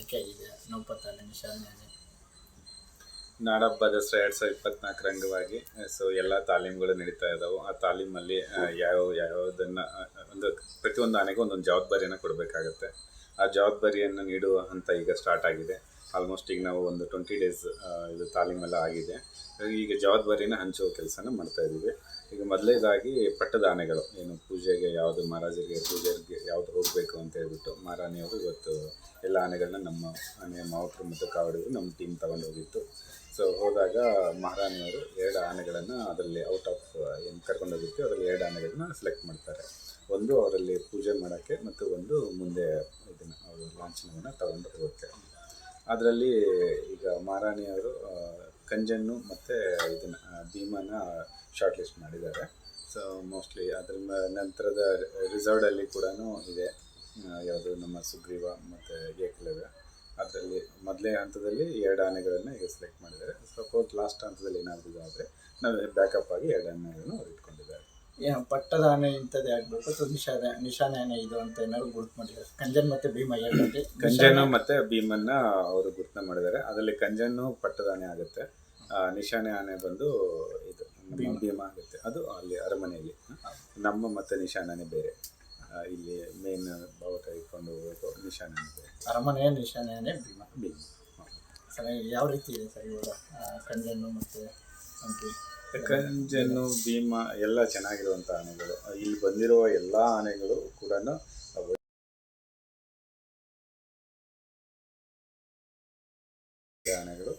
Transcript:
ಆಯ್ಕೆ ಆಗಿದೆ. ನೌಪತ್ತಾನೆ ನಿಶಾನೆ ನಾಡಹಬ್ಬ ದಸರಾ ಎರಡು ಸಾವಿರದ ಇಪ್ಪತ್ನಾಲ್ಕರ ಅಂಗವಾಗಿ ಸೊ ಎಲ್ಲ ತಾಲೀಮುಗಳು ನಡೀತಾ ಇದ್ದಾವೆ ಆ ತಾಲೀಮಲ್ಲಿ ಯಾವ ಯಾವುದನ್ನು ಒಂದು ಪ್ರತಿಯೊಂದು ಆನೆಗೂ ಒಂದೊಂದು ಜವಾಬ್ದಾರಿಯನ್ನು ಕೊಡಬೇಕಾಗತ್ತೆ. ಆ ಜವಾಬ್ದಾರಿಯನ್ನು ನೀಡುವ ಹಂತ ಈಗ ಸ್ಟಾರ್ಟ್ ಆಗಿದೆ. ಆಲ್ಮೋಸ್ಟ್ ಈಗ ನಾವು ಒಂದು ಟ್ವೆಂಟಿ ಡೇಸ್ ಇದು ತಾಲೀಮೆಲ್ಲ ಆಗಿದೆ. ಈಗ ಜವಾಬ್ದಾರಿನ ಹಂಚುವ ಕೆಲಸನ ಮಾಡ್ತಾ ಇದ್ದೀವಿ. ಈಗ ಮೊದಲೇದಾಗಿ ಪಟ್ಟದ ಆನೆಗಳು ಏನು ಪೂಜೆಗೆ ಯಾವುದು, ಮಹಾರಾಜರಿಗೆ ಪೂಜೆಗೆ ಯಾವುದು ಹೋಗಬೇಕು ಅಂತ ಹೇಳ್ಬಿಟ್ಟು ಮಹಾರಾಣಿಯವರು ಇವತ್ತು ಎಲ್ಲ ಆನೆಗಳನ್ನ ನಮ್ಮ ಆನೆ ಮಾವಕರು ಮತ್ತು ಕಾವಡಿಗರು ನಮ್ಮ ಟೀಮ್ ತಗೊಂಡು ಹೋಗಿತ್ತು. ಸೊ ಹೋದಾಗ ಮಹಾರಾಣಿಯವರು ಎರಡು ಆನೆಗಳನ್ನು ಅದರಲ್ಲಿ ಔಟ್ ಆಫ್ ಏನು ಕರ್ಕೊಂಡು ಹೋಗಿತ್ತು ಅದರಲ್ಲಿ ಎರಡು ಆನೆಗಳನ್ನ ಸೆಲೆಕ್ಟ್ ಮಾಡ್ತಾರೆ. ಒಂದು ಅವರಲ್ಲಿ ಪೂಜೆ ಮಾಡೋಕ್ಕೆ ಮತ್ತು ಒಂದು ಮುಂದೆ ಇದನ್ನು ಅವರು ಲಾಂಛನವನ್ನು ತಗೊಂಡು ಹೋಗುತ್ತೆ ಅದರಲ್ಲಿ ಈಗ ಮಹಾರಾಣಿಯವರು ಕಂಜನ್ನು ಮತ್ತು ಇದನ್ನು ಭೀಮನ ಶಾರ್ಟ್ ಲಿಸ್ಟ್ ಮಾಡಿದ್ದಾರೆ. ಸೊ ಮೋಸ್ಟ್ಲಿ ಅದ್ರ ನಂತರದ ರಿಸರ್ಡಲ್ಲಿ ಕೂಡ ಇದೆ. ಯಾವುದು ನಮ್ಮ ಸುಗ್ರೀವ ಮತ್ತು ಏಕಲವ್ಯ. ಅದರಲ್ಲಿ ಮೊದಲೇ ಹಂತದಲ್ಲಿ ಎರಡು ಆನೆಗಳನ್ನು ಈಗ ಸೆಲೆಕ್ಟ್ ಮಾಡಿದ್ದಾರೆ. ಸಪೋಸ್ ಲಾಸ್ಟ್ ಹಂತದಲ್ಲಿ ಏನಾದರೂ ಇದಾದರೆ, ನಾವು ಬ್ಯಾಕಪ್ ಆಗಿ ಎರಡು ಆನೆಗಳನ್ನು ಅವ್ರು ಏನು ಪಟ್ಟದ ಆನೆ ಇಂಥದ್ದೇ ಆಗಬೇಕು. ಅಥವಾ ನಿಶಾನೆ ನಿಶಾನೆ ಆನೆ ಇದು ಅಂತ ಏನಾದ್ರು ಗುರುತು ಮಾಡಿದ್ದಾರೆ. ಕಂಜನ್ ಮತ್ತು ಭೀಮ ಎರಡರಲ್ಲಿ ಕಂಜನ ಮತ್ತು ಭೀಮನ್ನ ಅವರು ಗುರುತನ್ನ ಮಾಡಿದ್ದಾರೆ. ಅದರಲ್ಲಿ ಕಂಜನ್ನು ಪಟ್ಟದ ಆನೆ ಆಗುತ್ತೆ ನಿಶಾನೆ ಆನೆ ಬಂದು ಇದು ಭೀಮ. ಭೀಮ ಆಗುತ್ತೆ. ಅದು ಅಲ್ಲಿ ಅರಮನೆಯಲ್ಲಿ. ನಮ್ಮ ಮತ್ತು ನಿಶಾನೆ ಬೇರೆ. ಇಲ್ಲಿ ಮೇನ್ ಬಾವುಟ ಇಟ್ಕೊಂಡು ಹೋಗಬೇಕು. ನಿಶಾನೆ ಬೇರೆ. ಅರಮನೆಯ ನಿಶಾನೆ ಆನೆ ಭೀಮ. ಭೀಮ. ಸರ್ ಯಾವ ರೀತಿ ಇದೆ ಸರ್ ಇವಾಗ ಕಂಜನ್ನು ಮತ್ತು ಹಂಪಿ? ಕಂಜನ್ನು ಭೀಮ ಎಲ್ಲ ಚೆನ್ನಾಗಿರುವಂಥ ಆನೆಗಳು. ಇಲ್ಲಿ ಬಂದಿರುವ ಎಲ್ಲ ಆನೆಗಳು ಕೂಡ ಆನೆಗಳು.